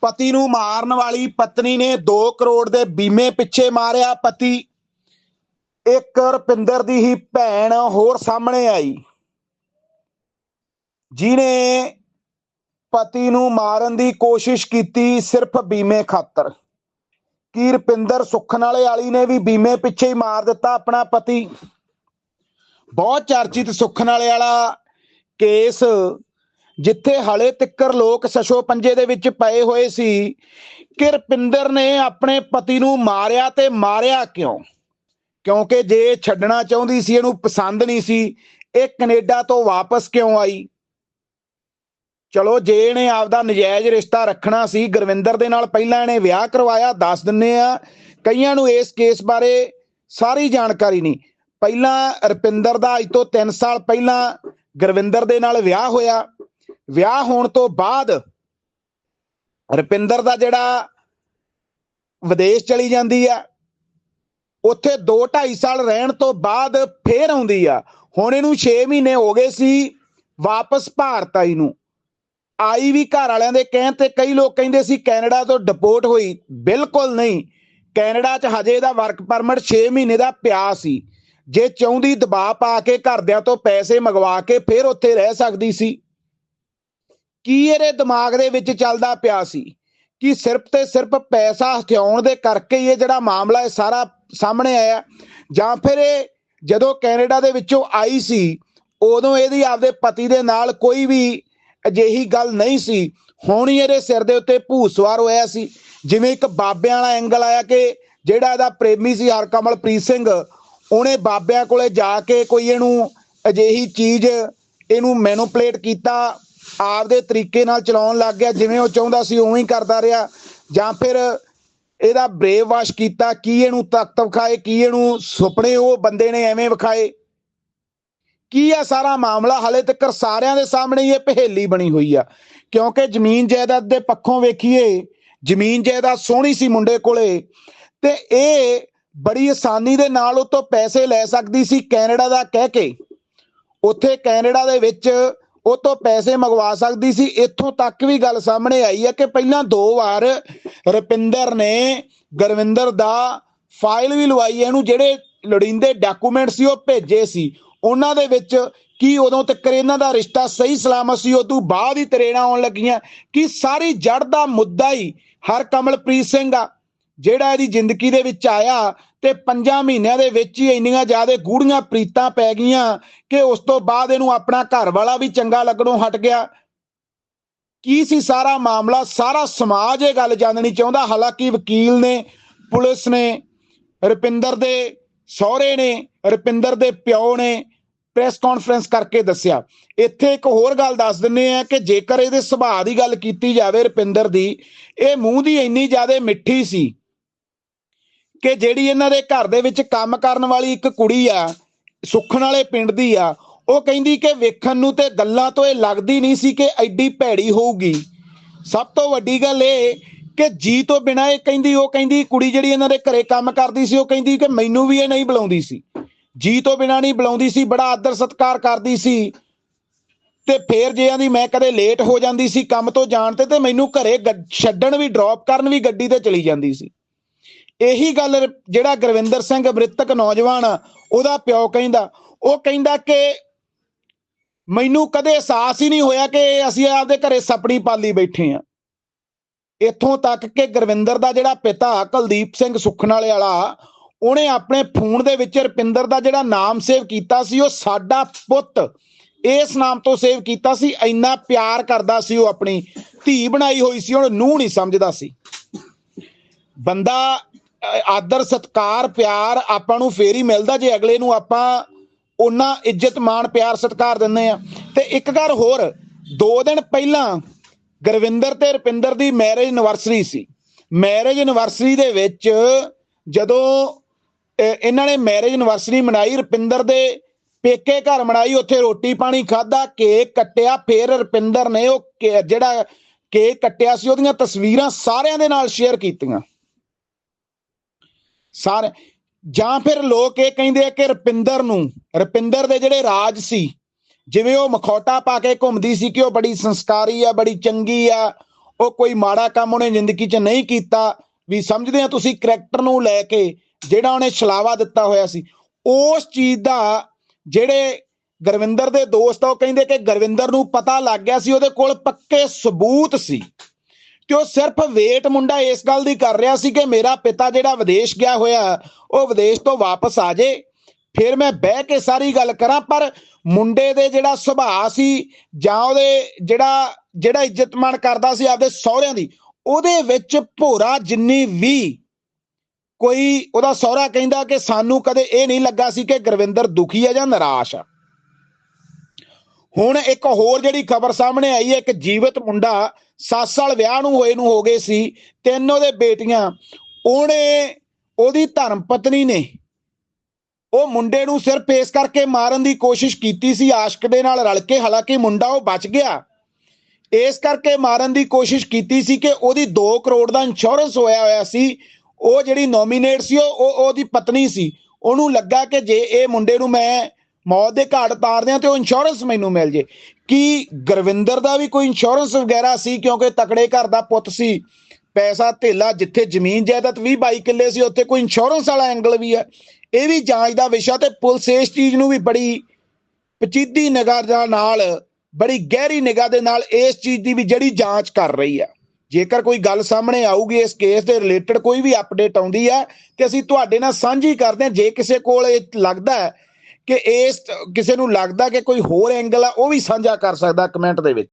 ਪਤੀ ਨੂੰ ਮਾਰਨ ਵਾਲੀ ਪਤਨੀ ਨੇ 2 ਕਰੋੜ ਦੇ ਬੀਮੇ ਪਿੱਛੇ ਮਾਰਿਆ। ਪਤੀ ਇੱਕ ਰੁਪਿੰਦਰ ਦੀ ਹੀ ਭੈਣ ਹੋਰ ਸਾਹਮਣੇ ਆਈ। ਜਿਨੇ ਪਤੀ ਨੂੰ ਮਾਰਨ ਦੀ ਕੋਸ਼ਿਸ਼ ਕੀਤੀ ਸਿਰਫ ਬੀਮੇ ਖਾਤਰ। ਕੀ ਰੁਪਿੰਦਰ ਸੁਖਨ ਵਾਲੇ ਵਾਲੀ ਨੇ ਵੀ ਬੀਮੇ ਪਿੱਛੇ ਹੀ ਮਾਰ ਦਿੱਤਾ ਆਪਣਾ ਪਤੀ? ਬਹੁਤ ਚਰਚਿਤ ਸੁਖਨ ਵਾਲੇ ਵਾਲਾ ਕੇਸ ਜਿੱਥੇ ਹਲੇ ਤਿੱਕਰ ਲੋਕ ਸਸ਼ੋ ਪੰਜੇ ਦੇ ਵਿੱਚ ਪਏ ਹੋਏ ਸੀ ਕਿ ਰੁਪਿੰਦਰ ਨੇ ਆਪਣੇ ਪਤੀ ਨੂੰ ਮਾਰਿਆ ਤੇ ਮਾਰਿਆ ਕਿਉਂ? ਕਿਉਂਕਿ ਜੇ ਛੱਡਣਾ ਚਾਹੁੰਦੀ ਸੀ, ਇਹਨੂੰ ਪਸੰਦ ਨਹੀਂ ਸੀ, ਇਹ ਕੈਨੇਡਾ ਤੋਂ ਵਾਪਸ ਕਿਉਂ ਆਈ? ਚਲੋ, ਜੇ ਇਹਨੇ ਆਪਦਾ ਨਜਾਇਜ਼ ਰਿਸ਼ਤਾ ਰੱਖਣਾ ਸੀ, ਗੁਰਵਿੰਦਰ ਦੇ ਨਾਲ ਪਹਿਲਾਂ ਇਹਨੇ ਵਿਆਹ ਕਰਵਾਇਆ, ਦੱਸ ਦਿੰਨੇ ਆ, ਕਈਆਂ ਨੂੰ ਇਸ ਕੇਸ ਬਾਰੇ ਸਾਰੀ ਜਾਣਕਾਰੀ ਨਹੀਂ। ਪਹਿਲਾਂ ਰੁਪਿੰਦਰ ਦਾ ਅੱਜ ਤੋਂ 3 ਸਾਲ ਪਹਿਲਾਂ ਗੁਰਵਿੰਦਰ ਦੇ ਨਾਲ ਵਿਆਹ ਹੋਇਆ ਵਿਆਹ ਹੋਣ ਤੋਂ ਬਾਅਦ ਰੁਪਿੰਦਰ ਦਾ ਜਿਹੜਾ ਵਿਦੇਸ਼ ਚਲੀ ਜਾਂਦੀ ਆ, ਉੱਥੇ 2 2.5 ਸਾਲ ਰਹਿਣ ਤੋਂ ਬਾਅਦ ਫੇਰ ਆਉਂਦੀ ਆ। ਹੁਣ ਇਹਨੂੰ 6 ਮਹੀਨੇ ਹੋ ਗਏ ਸੀ ਵਾਪਸ ਭਾਰਤ ਆਈ ਨੂੰ। ਆਈ ਵੀ ਘਰ ਵਾਲਿਆਂ ਦੇ ਕਹਿਣ ਤੇ ਕਈ ਲੋਕ ਕਹਿੰਦੇ ਸੀ ਕੈਨੇਡਾ ਤੋਂ ਡਿਪੋਰਟ ਹੋਈ। ਬਿਲਕੁਲ ਨਹੀਂ। ਕੈਨੇਡਾ 'ਚ ਹਜੇ ਇਹਦਾ ਵਰਕ ਪਰਮਿਟ 6 ਮਹੀਨੇ ਦਾ ਪਿਆ ਸੀ। ਜੇ ਚਾਹੁੰਦੀ ਦਬਾਅ ਪਾ ਕੇ ਘਰਦਿਆਂ ਤੋਂ ਪੈਸੇ ਮੰਗਵਾ ਕੇ ਫਿਰ ਉੱਥੇ ਰਹਿ ਸਕਦੀ ਸੀ। ਕੀ ਇਹਦੇ ਦਿਮਾਗ ਦੇ ਵਿੱਚ ਚੱਲਦਾ ਪਿਆ ਸੀ ਕਿ ਸਿਰਫ ਤੇ ਸਿਰਫ ਪੈਸਾ ਹਥਿਆਉਣ ਦੇ ਕਰਕੇ ਇਹ ਜਿਹੜਾ ਮਾਮਲਾ ਇਹ ਸਾਰਾ ਸਾਹਮਣੇ ਆਇਆ? ਜਾਂ ਫਿਰ ਇਹ ਜਦੋਂ ਕੈਨੇਡਾ ਦੇ ਵਿੱਚੋਂ ਆਈ ਸੀ, ਉਦੋਂ ਇਹਦੀ ਆਪਦੇ ਪਤੀ ਦੇ ਨਾਲ ਕੋਈ ਵੀ ਅਜਿਹੀ ਗੱਲ ਨਹੀਂ ਸੀ। ਹੁਣ ਹੀ ਇਹਦੇ ਸਿਰ ਦੇ ਉੱਤੇ ਭੂਤ ਸਵਾਰ ਹੋਇਆ ਸੀ। ਜਿਵੇਂ ਇੱਕ ਬਾਬਿਆਂ ਵਾਲਾ ਐਂਗਲ ਆਇਆ ਕਿ ਜਿਹੜਾ ਇਹਦਾ ਪ੍ਰੇਮੀ ਸੀ ਹਰਕਮਲਪ੍ਰੀਤ ਸਿੰਘ, ਉਹਨੇ ਬਾਬਿਆਂ ਕੋਲੇ ਜਾ ਕੇ ਕੋਈ ਇਹਨੂੰ ਅਜਿਹੀ ਚੀਜ਼, ਇਹਨੂੰ ਮੈਨੂਪਲੇਟ ਕੀਤਾ ਆਪਦੇ ਤਰੀਕੇ ਨਾਲ ਚਲਾਉਣ ਲੱਗ ਗਿਆ, ਜਿਵੇਂ ਉਹ ਚਾਹੁੰਦਾ ਸੀ ਉਵੇਂ ਹੀ ਕਰਦਾ ਰਿਹਾ। ਜਾਂ ਫਿਰ ਇਹਦਾ ਬ੍ਰੇਵ ਵਾਸ਼ ਕੀਤਾ, ਕੀ ਇਹਨੂੰ ਤਖਤ ਵਿਖਾਏ, ਕੀ ਇਹਨੂੰ ਸੁਪਨੇ ਉਹ ਬੰਦੇ ਨੇ ਐਵੇਂ ਵਿਖਾਏ। ਕੀ ਆ ਸਾਰਾ ਮਾਮਲਾ? ਹਲੇ ਤੱਕ ਸਾਰਿਆਂ ਦੇ ਸਾਹਮਣੇ ਇਹ ਪਹੇਲੀ ਬਣੀ ਹੋਈ ਆ। ਕਿਉਂਕਿ ਜ਼ਮੀਨ ਜਾਇਦਾਦ ਦੇ ਪੱਖੋਂ ਵੇਖੀਏ, ਜ਼ਮੀਨ ਜਾਇਦਾਦ ਸੋਹਣੀ ਸੀ ਮੁੰਡੇ ਕੋਲੇ। ਤੇ ਇਹ ਬੜੀ ਆਸਾਨੀ ਦੇ ਨਾਲ ਉਹ ਤੋਂ ਪੈਸੇ ਲੈ ਸਕਦੀ ਸੀ ਕੈਨੇਡਾ ਦਾ ਕਹਿ ਕੇ। ਉੱਥੇ ਕੈਨੇਡਾ ਦੇ ਵਿੱਚ ਉਹ ਤੋਂ ਪੈਸੇ ਮੰਗਵਾ ਸਕਦੀ ਸੀ। ਇੱਥੋਂ ਤੱਕ ਵੀ ਗੱਲ ਸਾਹਮਣੇ ਆਈ ਹੈ ਕਿ ਪਹਿਲਾਂ ਦੋ ਵਾਰ ਰੁਪਿੰਦਰ ਨੇ ਗੁਰਵਿੰਦਰ ਦਾ ਫਾਈਲ ਵੀ ਲਵਾਈ ਇਹਨੂੰ ਜਿਹੜੇ ਲੋੜੀਂਦੇ ਡਾਕੂਮੈਂਟ ਸੀ, ਉਹ ਭੇਜੇ ਸੀ। ਉਹਨਾਂ ਦੇ ਵਿੱਚ ਕੀ ਉਦੋਂ ਤੱਕ ਇਹਨਾਂ ਦਾ ਰਿਸ਼ਤਾ ਸਹੀ ਸਲਾਮਤ ਸੀ ਉਹ ਤੋਂ ਬਾਅਦ ਹੀ ਤਰੇੜਾਂ ਆਉਣ ਲੱਗੀਆਂ। ਕਿ ਸਾਰੀ ਜੜ ਦਾ ਮੁੱਦਾ ਹੀ ਹਰ ਕਮਲਪ੍ਰੀਤ ਸਿੰਘ ਆ। ਜਿਹੜਾ ਇਹਦੀ ਜ਼ਿੰਦਗੀ ਦੇ ਵਿੱਚ ਆਇਆ ਤੇ ਪੰਜਾਂ ਮਹੀਨਿਆਂ ਦੇ ਵਿੱਚ ਹੀ ਇੰਨੀਆਂ ਜ਼ਿਆਦਾ ਗੂੜੀਆਂ ਪ੍ਰੀਤਾਂ ਪੈ ਗਈਆਂ ਕਿ ਉਸ ਤੋਂ ਬਾਅਦ ਇਹਨੂੰ ਆਪਣਾ ਘਰ ਵਾਲਾ ਵੀ ਚੰਗਾ ਲੱਗਣੋਂ ਹਟ ਗਿਆ। ਕੀ ਸੀ ਸਾਰਾ ਮਾਮਲਾ? ਸਾਰਾ ਸਮਾਜ ਇਹ ਗੱਲ ਜਾਣਨੀ ਚਾਹੁੰਦਾ। ਹਾਲਾਂਕਿ ਵਕੀਲ ਨੇ, ਪੁਲਿਸ ਨੇ, ਰੁਪਿੰਦਰ ਦੇ ਸਹੁਰੇ ਨੇ, ਰੁਪਿੰਦਰ ਦੇ ਪਿਓ ਨੇ ਪ੍ਰੈਸ ਕਾਨਫਰੰਸ ਕਰਕੇ ਦੱਸਿਆ। ਇੱਥੇ ਇੱਕ ਹੋਰ ਗੱਲ ਦੱਸ ਦਿੰਨੇ ਆ ਕਿ ਜੇਕਰ ਇਹਦੇ ਸੁਭਾਅ ਦੀ ਗੱਲ ਕੀਤੀ ਜਾਵੇ ਰੁਪਿੰਦਰ ਦੀ, ਇਹ ਮੂੰਹ ਦੀ ਇੰਨੀ ਜ਼ਿਆਦਾ ਮਿੱਠੀ ਸੀ। ਕਿ ਜਿਹੜੀ ਇਹਨਾਂ ਦੇ ਘਰ ਦੇ ਵਿੱਚ ਕੰਮ ਕਰਨ ਵਾਲੀ ਇੱਕ ਕੁੜੀ ਆ, ਸੁਖਣ ਵਾਲੇ ਪਿੰਡ ਦੀ ਆ, ਉਹ ਕਹਿੰਦੀ ਕਿ ਵੇਖਣ ਨੂੰ ਤੇ ਗੱਲਾਂ ਤੋਂ ਇਹ ਲੱਗਦੀ ਨਹੀਂ ਸੀ ਕਿ ਐਡੀ ਭੈੜੀ ਹੋਊਗੀ। ਸਭ ਤੋਂ ਵੱਡੀ ਗੱਲ ਇਹ ਕਿ ਜੀ ਤੋਂ ਬਿਨਾ ਇਹ ਕਹਿੰਦੀ, ਉਹ ਕਹਿੰਦੀ ਕੁੜੀ ਜਿਹੜੀ ਇਹਨਾਂ ਦੇ ਘਰੇ ਕੰਮ ਕਰਦੀ ਸੀ, ਉਹ ਕਹਿੰਦੀ ਕਿ ਮੈਨੂੰ ਵੀ ਇਹ ਨਹੀਂ ਬੁਲਾਉਂਦੀ ਸੀ। ਜੀ ਤੋਂ ਬਿਨਾ ਨਹੀਂ ਬੁਲਾਉਂਦੀ ਸੀ, ਬੜਾ ਆਦਰ ਸਤਿਕਾਰ ਕਰਦੀ ਸੀ। ਤੇ ਫੇਰ ਜੇ ਆਂਦੀ ਮੈਂ ਕਦੇ ਲੇਟ ਹੋ ਜਾਂਦੀ ਸੀ ਕੰਮ ਤੋਂ ਜਾਣ ਤੇ ਤੇ ਮੈਨੂੰ ਘਰੇ ਗ- ਛੱਡਣ ਵੀ ਡ੍ਰੌਪ ਕਰਨ ਵੀ ਗੱਡੀ ਤੇ ਚਲੀ ਜਾਂਦੀ ਸੀ। ਇਹੀ ਗੱਲ ਜਿਹੜਾ ਗੁਰਵਿੰਦਰ ਸਿੰਘ ਮ੍ਰਿਤਕ ਨੌਜਵਾਨ ਆ, ਉਹਦਾ ਪਿਓ ਕਹਿੰਦਾ ਉਹ ਕਹਿੰਦਾ ਕਿ ਮੈਨੂੰ ਕਦੇ ਅਹਿਸਾਸ ਹੀ ਨਹੀਂ ਹੋਇਆ ਕਿ ਅਸੀਂ ਆਪਦੇ ਘਰੇ ਸਪਣੀ ਪਾਲੀ ਬੈਠੇ ਆ ਇੱਥੋਂ ਤੱਕ ਕਿ ਗੁਰਵਿੰਦਰ ਦਾ ਜਿਹੜਾ ਪਿਤਾ ਕੁਲਦੀਪ ਸਿੰਘ ਸੁਖਣ ਵਾਲੇ ਵਾਲਾ ਉਹਨੇ ਆਪਣੇ ਫੋਨ ਦੇ ਵਿੱਚ ਰਪਿੰਦਰ ਦਾ ਜਿਹੜਾ ਨਾਮ ਸੇਵ ਕੀਤਾ ਸੀ ਉਹ ਸਾਡਾ ਪੁੱਤ ਇਸ ਨਾਮ ਤੋਂ ਸੇਵ ਕੀਤਾ ਸੀ ਇੰਨਾ ਪਿਆਰ ਕਰਦਾ ਸੀ ਉਹ ਆਪਣੀ ਧੀ ਬਣਾਈ ਹੋਈ ਸੀ ਉਹਨੂੰ ਨੂੰਹ ਨਹੀਂ ਸਮਝਦਾ ਸੀ। ਬੰਦਾ ਆਦਰ, ਸਤਕਾਰ, ਪਿਆਰ ਆਪਾਂ ਨੂੰ ਫੇਰ ਹੀ ਮਿਲਦਾ ਜੇ ਅਗਲੇ ਨੂੰ ਆਪਾਂ ਉਹਨਾਂ ਇੱਜ਼ਤ, ਮਾਣ, ਪਿਆਰ, ਸਤਕਾਰ ਦਿੰਦੇ ਆ ਤੇ ਇੱਕ ਗੱਲ ਹੋਰ 2 ਦਿਨ ਪਹਿਲਾਂ ਗੁਰਵਿੰਦਰ ਤੇ ਰੁਪਿੰਦਰ ਦੀ ਮੈਰਿਜ ਐਨਵਰਸਰੀ ਸੀ। ਮੈਰਿਜ ਐਨਵਰਸਰੀ ਦੇ ਵਿੱਚ ਜਦੋਂ ਇਹਨਾਂ ਨੇ ਮੈਰਿਜ ਐਨਵਰਸਰੀ ਮਨਾਈ, ਰੁਪਿੰਦਰ ਦੇ ਪੇਕੇ ਘਰ ਮਨਾਈ, ਉੱਥੇ ਰੋਟੀ ਪਾਣੀ ਖਾਦਾ ਕੇਕ ਕੱਟਿਆ, ਫੇਰ ਰੁਪਿੰਦਰ ਨੇ ਉਹ ਕੇ- ਜਿਹੜਾ ਕੇਕ ਕੱਟਿਆ ਸੀ, ਉਹਦੀਆਂ ਤਸਵੀਰਾਂ ਸਾਰਿਆਂ ਦੇ ਨਾਲ ਸ਼ੇਅਰ ਕੀਤੀਆਂ। ਸਾਰੇ ਜਾਂ ਫਿਰ ਲੋਕ ਇਹ ਕਹਿੰਦੇ ਆ ਕਿ ਰਪਿੰਦਰ ਨੂੰ, ਰਪਿੰਦਰ ਦੇ ਜਿਹੜੇ ਰਾਜ ਸੀ, ਜਿਵੇਂ ਉਹ ਮਖੌਟਾ ਪਾ ਕੇ ਘੁੰਮਦੀ ਸੀ ਕਿ ਉਹ ਬੜੀ ਸੰਸਕਾਰੀ ਆ, ਬੜੀ ਚੰਗੀ ਆ, ਉਹ ਕੋਈ ਮਾੜਾ ਕੰਮ ਉਹਨੇ ਜ਼ਿੰਦਗੀ 'ਚ ਨਹੀਂ ਕੀਤਾ, ਵੀ ਸਮਝਦੇ ਆ ਤੁਸੀਂ ਕਰੈਕਟਰ ਨੂੰ ਲੈ ਕੇ ਜਿਹੜਾ ਉਹਨੇ ਛਲਾਵਾ ਦਿੱਤਾ ਹੋਇਆ ਸੀ। ਉਸ ਚੀਜ਼ ਦਾ ਜਿਹੜੇ ਗੁਰਵਿੰਦਰ ਦੇ ਦੋਸਤ ਆ, ਉਹ ਕਹਿੰਦੇ ਕਿ ਗੁਰਵਿੰਦਰ ਨੂੰ ਪਤਾ ਲੱਗ ਗਿਆ ਸੀ, ਉਹਦੇ ਕੋਲ ਪੱਕੇ ਸਬੂਤ ਸੀ। ਕਿ ਉਹ ਸਿਰਫ ਵੇਟ ਮੁੰਡਾ ਇਸ ਗੱਲ ਦੀ ਕਰ ਰਿਹਾ ਸੀ ਕਿ ਮੇਰਾ ਪਿਤਾ ਜਿਹੜਾ ਵਿਦੇਸ਼ ਗਿਆ ਹੋਇਆ, ਉਹ ਵਿਦੇਸ਼ ਤੋਂ ਵਾਪਸ ਆ ਜੇ। ਫਿਰ ਮੈਂ ਬਹਿ ਕੇ ਸਾਰੀ ਗੱਲ ਕਰਾਂ, ਪਰ ਮੁੰਡੇ ਦੇ ਜਿਹੜਾ ਸੁਭਾਅ ਸੀ ਜਾਂ ਉਹਦੇ ਜਿਹੜਾ ਜਿਹੜਾ ਇੱਜ਼ਤਮਾਨ ਕਰਦਾ ਸੀ ਆਪਦੇ ਸਹੁਰਿਆਂ ਦੀ, ਉਹਦੇ ਵਿੱਚ ਭੋਰਾ ਜਿੰਨੀ ਵੀ ਕੋਈ ਉਹਦਾ ਸਹੁਰਾ ਕਹਿੰਦਾ ਕਿ ਸਾਨੂੰ ਕਦੇ ਇਹ ਨਹੀਂ ਲੱਗਾ ਸੀ ਕਿ ਗੁਰਵਿੰਦਰ ਦੁਖੀ ਹੈ ਜਾਂ ਨਿਰਾਸ਼ ਆ। ਹੁਣ ਇੱਕ ਹੋਰ ਜਿਹੜੀ ਖਬਰ ਸਾਹਮਣੇ ਆਈ ਹੈ, ਇੱਕ ਜੀਵਤ ਮੁੰਡਾ 7 ਸਾਲ ਵਿਆਹ ਨੂੰ ਹੋਏ ਨੂੰ ਹੋ ਗਏ ਸੀ, ਤਿੰਨ ਉਹਦੇ ਬੇਟੀਆਂ, ਉਹਨੇ ਉਹਦੀ ਧਰਮ ਪਤਨੀ ਨੇ ਉਹ ਮੁੰਡੇ ਨੂੰ ਸਿਰ ਪੇਸ ਕਰਕੇ ਮਾਰਨ ਦੀ ਕੋਸ਼ਿਸ਼ ਕੀਤੀ ਸੀ, ਆਸ਼ਕ ਦੇ ਨਾਲ ਰਲ ਕੇ, ਹਾਲਾਂਕਿ ਮੁੰਡਾ ਉਹ ਬਚ ਗਿਆ। ਇਸ ਕਰਕੇ ਮਾਰਨ ਦੀ ਕੋਸ਼ਿਸ਼ ਕੀਤੀ ਸੀ ਕਿ ਉਹਦੀ 2 ਕਰੋੜ ਦਾ ਇੰਸ਼ੋਰੈਂਸ ਹੋਇਆ ਹੋਇਆ ਸੀ, ਉਹ ਜਿਹੜੀ ਨੋਮੀਨੇਟ ਸੀ, ਉਹ, ਉਹ- ਉਹਦੀ ਪਤਨੀ ਸੀ। ਉਹਨੂੰ ਲੱਗਾ ਕਿ ਜੇ ਇਹ ਮੁੰਡੇ ਨੂੰ ਮੈਂ ਮੌਤ ਦੇ ਘਾਟ ਤਾਰਦੇ ਦਿਆਂ ਤੇ ਉਹ ਇੰਸ਼ੋਰੈਂਸ ਮੈਨੂੰ ਮਿਲ ਜੇ। ਕੀ ਗੁਰਵਿੰਦਰ ਦਾ ਵੀ ਕੋਈ ਇੰਸ਼ੋਰੈਂਸ ਵਗੈਰਾ ਸੀ? ਕਿਉਂਕਿ ਤਕੜੇ ਘਰ ਦਾ ਪੁੱਤ ਸੀ। ਪੈਸਾ ਧੇਲਾ ਜਿੱਥੇ ਜ਼ਮੀਨ ਜਾਇਦਾਦ 20 22 ਕਿੱਲੇ ਸੀ, ਉੱਥੇ ਕੋਈ ਇੰਸ਼ੋਰੈਂਸ ਵਾਲਾ ਐਂਗਲ ਵੀ ਹੈ। ਇਹ ਵੀ ਜਾਂਚ ਦਾ ਵਿਸ਼ਾ ਤੇ ਪੁਲਿਸ ਇਸ ਚੀਜ਼ ਨੂੰ ਵੀ ਬੜੀ ਪਚੀਦੀ ਨਿਗਾਹ ਨਾਲ, ਬੜੀ ਗਹਿਰੀ ਨਿਗਾਹ ਦੇ ਨਾਲ ਇਸ ਚੀਜ਼ ਦੀ ਵੀ ਜਿਹੜੀ ਜਾਂਚ ਕਰ ਰਹੀ ਹੈ। ਜੇਕਰ ਕੋਈ ਗੱਲ ਸਾਹਮਣੇ ਆਊਗੀ, ਇਸ ਕੇਸ ਦੇ ਰਿਲੇਟਡ ਕੋਈ ਵੀ ਅਪਡੇਟ ਆਉਂਦੀ ਹੈ, ਤੇ ਅਸੀਂ ਤੁਹਾਡੇ ਨਾਲ ਸਾਂਝੀ ਕਰਦੇ ਹਾਂ। ਜੇ ਕਿਸੇ ਕੋਲ ਇਹ ਲੱਗਦਾ ਹੈ ਕਿ ਇਸ, ਕਿਸੇ ਨੂੰ ਲੱਗਦਾ ਕਿ ਕੋਈ ਹੋਰ ਐਂਗਲ ਆ, ਉਹ ਵੀ ਸਾਂਝਾ ਕਰ ਸਕਦਾ ਕਮੈਂਟ ਦੇ ਵਿੱਚ।